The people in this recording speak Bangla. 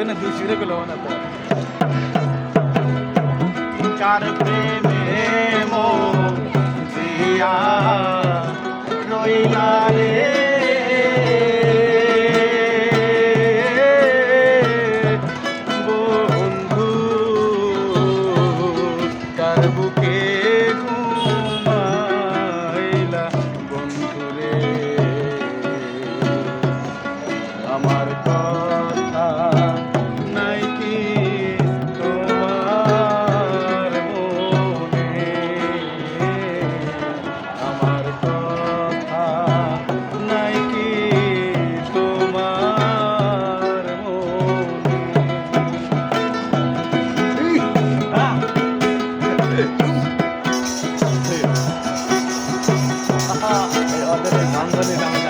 জন্য দুই সিরে গেল না কার প্রেমে মো জিয়া Manzara